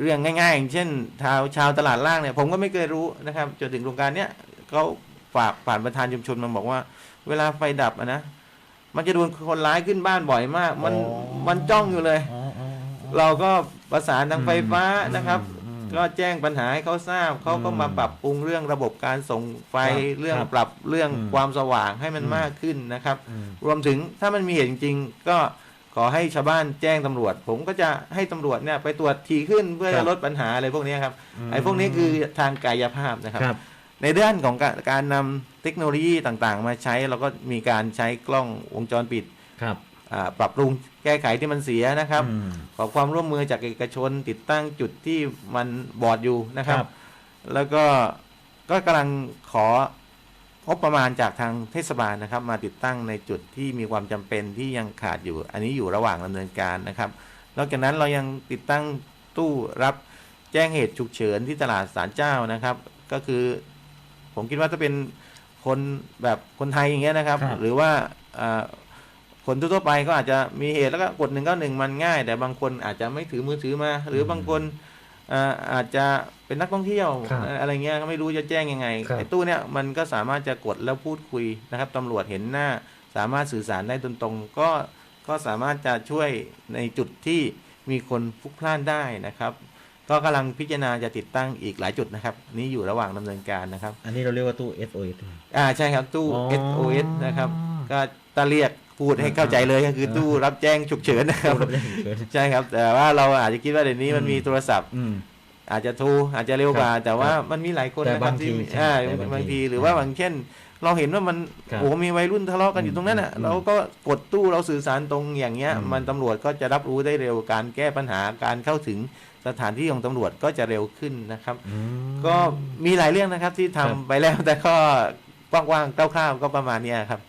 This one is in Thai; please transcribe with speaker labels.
Speaker 1: เรื่องง่ายๆอย่างเช่นชาวชาวตลาดล่างเนี่ยผมก็ไม่เคยรู้นะครับจนถึงโครงการเนี้ยเขาฝากผ่านประธานชุมชนมาบอกว่า เวลาไฟดับอะนะมันจะโดนคนร้ายขึ้นบ้านบ่อยมาก มัน
Speaker 2: อ๋อ
Speaker 1: มันจ้องอยู่เลย
Speaker 2: อ๋ออ๋ออ๋อ
Speaker 1: เราก็ประสานทางไฟฟ้า
Speaker 2: อืม
Speaker 1: นะครับ
Speaker 2: อืม
Speaker 1: ก็แจ้งปัญหาให้เขาทราบเขาก็
Speaker 2: อืม
Speaker 1: มาปรับปรุงเรื่องระบบการส่งไฟ
Speaker 2: ครับ
Speaker 1: เรื่อง
Speaker 2: ครับ
Speaker 1: ปรับเรื่อง
Speaker 2: อืม
Speaker 1: ความสว่างให้มัน
Speaker 2: อืม
Speaker 1: มากขึ้นนะครับ
Speaker 2: อืม
Speaker 1: รวมถึงถ้ามันมีเหตุจริงๆก็ ขอให้ชาวบ้านแจ้งตำรวจ ผมก็จะให้ตำรวจเนี่ยไปตรวจทีขึ้นเพื่อ
Speaker 2: ครั
Speaker 1: จะ
Speaker 2: บ
Speaker 1: ลดปัญหาอะไรพวกนี้ครับ
Speaker 2: ม
Speaker 1: ไอ้พวกนี้คือทางกายภาพนะครับ
Speaker 2: ครับ
Speaker 1: ในด้านของการการนำเทคโนโลยีต่างๆ มาใช้เราก็มีการใช้กล้องวงจรปิด
Speaker 2: ครับ
Speaker 1: อ่าปรับปรุงแก้ไขที่มันเสียนะครับ
Speaker 2: อืม
Speaker 1: ขอความร่วมมือจากเอกชนติดตั้งจุดที่มันบอดอยู่นะครับ
Speaker 2: ครับ
Speaker 1: แล้วก็ก็กำลังขอ งบประมาณจากทางเทศบาลนะครับ มาติดตั้งในจุดที่มีความจำเป็นที่ยังขาดอยู่ อันนี้อยู่ระหว่างดำเนินการนะครับ นอกจากนั้นเรายังติดตั้งตู้รับแจ้งเหตุฉุกเฉินที่ตลาดสารเจ้านะครับ ก็คือ ผมคิดว่าถ้าเป็นคนแบบคนไทยอย่างเงี้ยนะครับ
Speaker 2: ครับ
Speaker 1: หรือว่าอ่าคนทั่วๆไปก็อาจจะมีเหตุแล้วก็กดหนึ่งเก้าหนึ่งมันง่าย แต่บางคนอาจจะไม่ถือมือถือมา หรือ
Speaker 2: ม
Speaker 1: บางคน อ่าอาจจะเป็นนักท่องเที่ยว
Speaker 2: ครับ
Speaker 1: อะไรเงี้ยก็ไม่รู้จะแจ้งยังไง
Speaker 2: ครับ
Speaker 1: ไอ้ตู้เนี้ยมันก็สามารถจะกดแล้วพูดคุยนะครับตำรวจเห็นหน้า สามารถสื่อสารได้ตรงๆ ก็ก็สามารถจะช่วยในจุดที่มีคนพลุกพล่านได้นะครับ ก็กำลังพิจารณาจะติดตั้งอีกหลายจุดนะครับ นี่อยู่ระหว่างดำเนินการนะครับ
Speaker 2: อันนี้เราเรียกว่าตู้ SOS
Speaker 1: อ่าใช่ครับตู้
Speaker 2: อ๋อ
Speaker 1: SOS นะครับ ก็ตาเรียก พูดให้เข้าใจเลยก็คือตู้รับแจ้งฉุกเฉินนะครับ
Speaker 2: ตู้รับแจ้งฉุกเฉิน
Speaker 1: ใช่ครับ แต่ว่าเราอาจจะคิดว่าเดี๋ยวนี้มัน
Speaker 2: อืม
Speaker 1: มีโทรศัพท์
Speaker 2: อืม
Speaker 1: อาจจะโทรอาจจะเร็วกว่า
Speaker 2: ครับ
Speaker 1: แต่ว่า
Speaker 2: ครับ
Speaker 1: มันมีหลายคน
Speaker 2: แต่
Speaker 1: นะครับ
Speaker 2: บางที
Speaker 1: ที่
Speaker 2: ใช่
Speaker 1: อ่า
Speaker 2: แต่บางที
Speaker 1: บางทีหรือว่าบางเช่น เราเห็นว่ามัน
Speaker 2: ครับ
Speaker 1: โอ้โหมีวัยรุ่นทะเลาะกันอยู่ตรงนั้นอะ
Speaker 2: อืม
Speaker 1: เราก็กดตู้เราสื่อสารตรงอย่างเงี้ย
Speaker 2: อืม
Speaker 1: มันตำรวจก็จะรับรู้ได้เร็วการแก้ปัญหาการเข้าถึงสถานที่ของตำรวจก็จะเร็วขึ้นนะครับ
Speaker 2: อืม
Speaker 1: ก็มีหลายเรื่องนะครับที่ทำ
Speaker 2: ครับ
Speaker 1: ไปแล้วแต่ก็กว้างๆคร่าวๆก็ประมาณเนี้ยครับ